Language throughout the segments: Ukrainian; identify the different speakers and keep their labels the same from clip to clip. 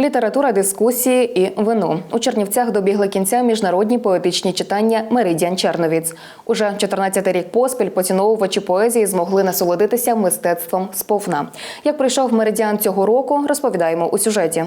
Speaker 1: Література, дискусії і вино у Чернівцях добігли кінця міжнародні поетичні читання Меридіан Черновіц. Уже 14 рік поспіль поціновувачі поезії змогли насолодитися мистецтвом сповна. Як прийшов Меридіан цього року, розповідаємо у сюжеті.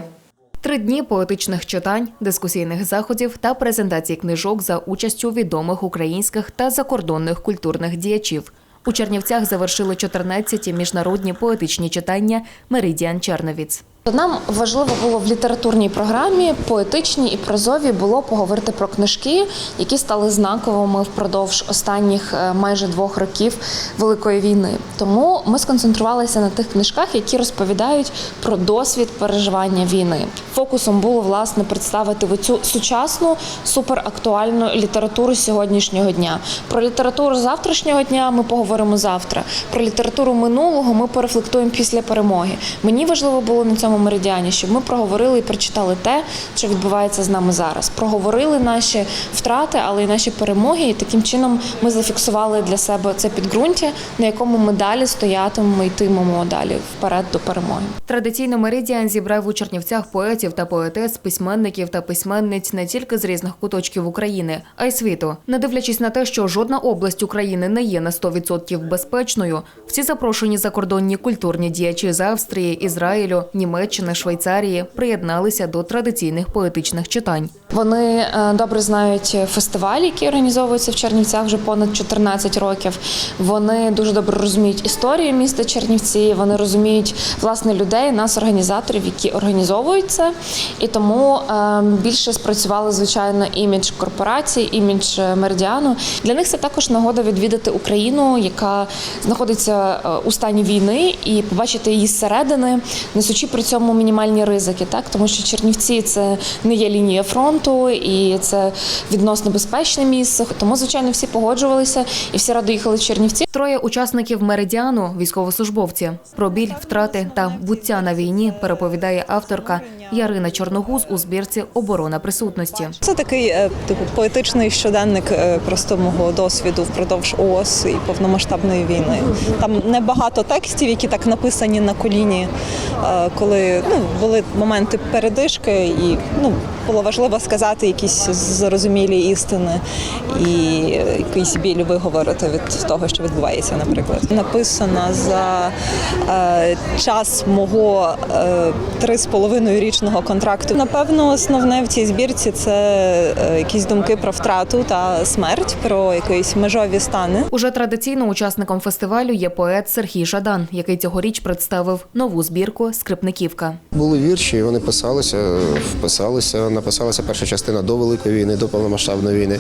Speaker 1: Три дні поетичних читань, дискусійних заходів та презентацій книжок за участю відомих українських та закордонних культурних діячів. У Чернівцях завершили 14-ті міжнародні поетичні читання Меридіан Черновіц.
Speaker 2: Нам важливо було в літературній програмі, поетичній і прозовій було поговорити про книжки, які стали знаковими впродовж останніх е, майже двох років Великої війни. Тому ми сконцентрувалися на тих книжках, які розповідають про досвід переживання війни. Фокусом було власне представити цю сучасну суперактуальну літературу сьогоднішнього дня. Про літературу завтрашнього дня ми поговоримо завтра. Про літературу минулого ми порефлектуємо після перемоги. Мені важливо було на цьому меридіані, щоб ми проговорили і прочитали те, що відбувається з нами зараз. Проговорили наші втрати, але й наші перемоги. І таким чином ми зафіксували для себе це підґрунтя, на якому ми далі стоятимемо і йтимемо далі вперед до перемоги.
Speaker 1: Традиційно Меридіан зібрав у Чернівцях поетів та поетес, письменників та письменниць не тільки з різних куточків України, а й світу. Не дивлячись на те, що жодна область України не є на 100% безпечною, всі запрошені закордонні культурні діячі з Австрії, Ізраїлю, Німеччини, Швейцарії приєдналися до традиційних поетичних читань.
Speaker 2: Вони е, добре знають фестивалі, які організовуються в Чернівцях вже понад 14 років. Вони дуже добре розуміють історію міста Чернівці. Вони розуміють власне людей, нас, організаторів, які організовують це. І тому е, більше спрацювали звичайно імідж корпорації, імідж е, меридіану. Для них це також нагода відвідати Україну, яка знаходиться у стані війни, і побачити її зсередини, несучи при цьому мінімальні ризики, так тому що Чернівці це не є лінія фронту, і це відносно безпечне місце. Тому, звичайно, всі погоджувалися і всі радо їхали в Чернівці.
Speaker 1: Троє учасників Меридіану військовослужбовці. Про біль, втрати та буття на війні переповідає авторка Ярина Чорногуз у збірці Оборона присутності.
Speaker 3: Це такий е, типу поетичний щоденник е, просто мого досвіду впродовж ООС і повномасштабної війни. Там небагато текстів, які так написані на коліні, е, коли ну, були моменти передишки, і ну, було важливо сказати якісь зрозумілі істини і якийсь біль виговорити від того, що відбувається, наприклад. Написана за час мого три з половиною річного контракту. Напевно, основне в цій збірці це е, якісь думки про втрату та смерть, про якісь межові стани.
Speaker 1: Уже традиційно учасником фестивалю є поет Сергій Жадан, який цьогоріч представив нову збірку Скрипниківка.
Speaker 4: Були вірші, вони писалися, вписалися. Написалася перша частина до Великої війни, до повномасштабної війни.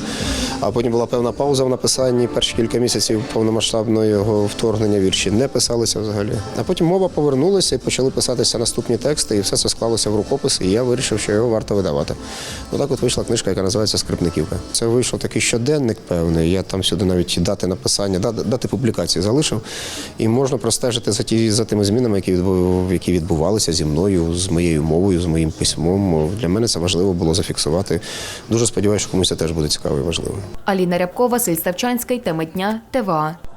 Speaker 4: А потім була певна пауза в написанні. Перші кілька місяців повномасштабного його вторгнення вірші не писалися взагалі. А потім мова повернулася і почали писатися наступні тексти, і все це склалося в рукопис. І я вирішив, що його варто видавати. Отак от вийшла книжка, яка називається Скрипниківка. Це вийшов такий щоденник певний. Я там сюди навіть дати написання, дати, публікації залишив. І можна простежити за ті за тими змінами, які які відбувалися зі мною, з моєю мовою, з моїм письмом. Для мене це важливо було зафіксувати. Дуже сподіваюся, що комусь це теж буде цікаво і важливо.
Speaker 1: Аліна Рябкова, Василь Ставчанський, теми дня, ТВА.